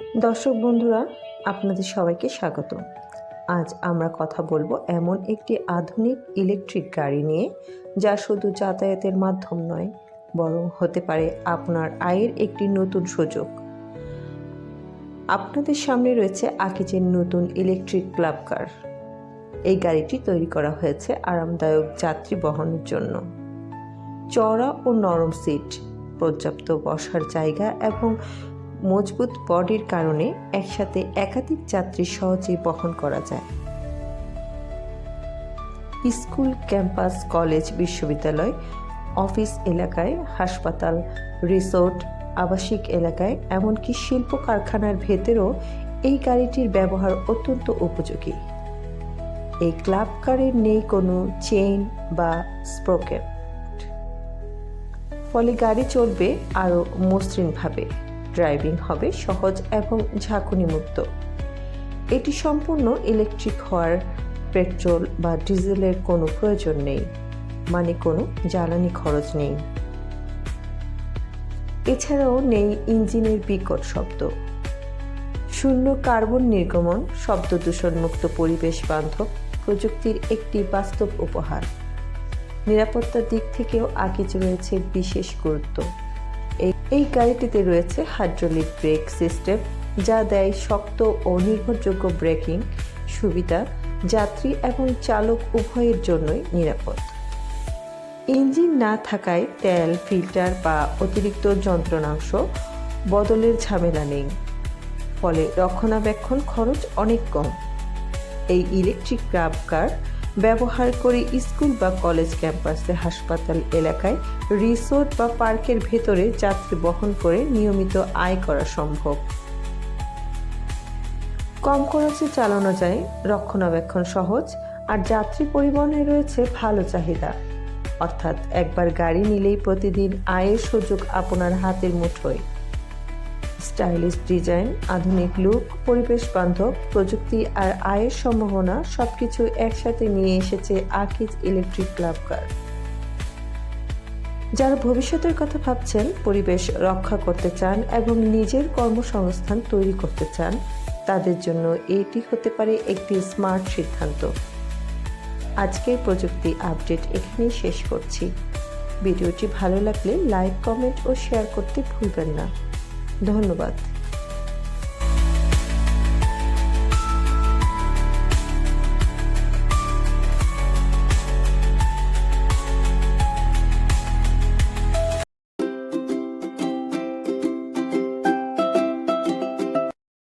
দর্শক বন্ধুরা, আপনাদের সবাইকে স্বাগত। আজ আমরা কথা বলব এমন একটি আধুনিক ইলেকট্রিক গাড়ি নিয়ে, যা শুধু যাতায়াতের মাধ্যম নয়, বরং হতে পারে আপনার আয়ের একটি নতুন সুযোগ। আপনাদের সামনে রয়েছে আকিজের নতুন ইলেকট্রিক ক্লাব কার। এই গাড়িটি তৈরি করা হয়েছে আরামদায়ক যাত্রী বহনের জন্য। চড়া ও নরম সিট, পর্যাপ্ত বসার জায়গা এবং মজবুত বডির কারণে একসাথে একাধিক যাত্রী সহজেই বহন করা যায়। স্কুল, ক্যাম্পাস, কলেজ, বিশ্ববিদ্যালয়, অফিস এলাকায়, হাসপাতাল, রিসোর্ট, আবাসিক এলাকায়, এমনকি শিল্প কারখানার ভেতরেও এই গাড়িটির ব্যবহার অত্যন্ত উপযোগী। এই ক্লাব কারের নেই কোনো চেইন বা স্প্রোকেট। ফলে গাড়ি চলবে আরও মসৃণভাবে। ড্রাইভিং হবে সহজ এবং ঝাঁকুনি মুক্ত এটি সম্পূর্ণ ইলেকট্রিক হওয়ার পেট্রোল বা ডিজেলের কোনো প্রয়োজন নেই মানে কোনো জ্বালানি খরচ নেই। এছাড়াও নেই ইঞ্জিনের বিকট শব্দ। শূন্য কার্বন নির্গমন, শব্দ দূষণমুক্ত পরিবেশ বান্ধব প্রযুক্তির একটি বাস্তব উপহার। নিরাপত্তার দিক থেকেও আগেজ রয়েছে বিশেষ গুরুত্ব। এই গাড়িটিতে রয়েছে হাইড্রোলিক ব্রেক সিস্টেম, যা দেয় শক্ত ও নির্ভরযোগ্য ব্রেকিং সুবিধা যাত্রী এবং চালক উভয়ের জন্যই নিরাপদ। ইঞ্জিন না থাকায় তেল, ফিল্টার বা অতিরিক্ত যন্ত্রণাংশ বদলের ঝামেলা নেই, ফলে রক্ষণাবেক্ষণ খরচ অনেক কম। এই ইলেকট্রিক ক্রাব কার ব্যবহার করে স্কুল বা কলেজ ক্যাম্পাসে হাসপাতাল এলাকায়, রিসোর্ট বা পার্কের ভেতরে যাত্রী বহন করে নিয়মিত আয় করা সম্ভব। কম খরচে চালানো যায়, রক্ষণাবেক্ষণ সহজ, আর যাত্রী পরিবহনে রয়েছে ভালো চাহিদা। অর্থাৎ একবার গাড়ি নিলেই প্রতিদিন আয়ের সুযোগ আপনার হাতের মুঠোয়। স্টাইলিশ ডিজাইন, আধুনিক লুক, পরিবেশ বান্ধব, প্রযুক্তি আর আয়ের সম্ভাবনা সবকিছু একসাথে নিয়ে এসেছে আকিজ ইলেকট্রিক ক্লাব কার। যারা ভবিষ্যতের কথা ভাবছেন, পরিবেশ রক্ষা করতে চান এবং নিজের কর্মসংস্থান তৈরি করতে চান, তাদের জন্য এটি হতে পারে একটি স্মার্ট সিদ্ধান্ত। আজকের প্রযুক্তি আপডেট এখানেই শেষ করছি। ভিডিওটি ভালো লাগলে লাইক, কমেন্ট ও শেয়ার করতে ভুলবেন না। ধন্যবাদ।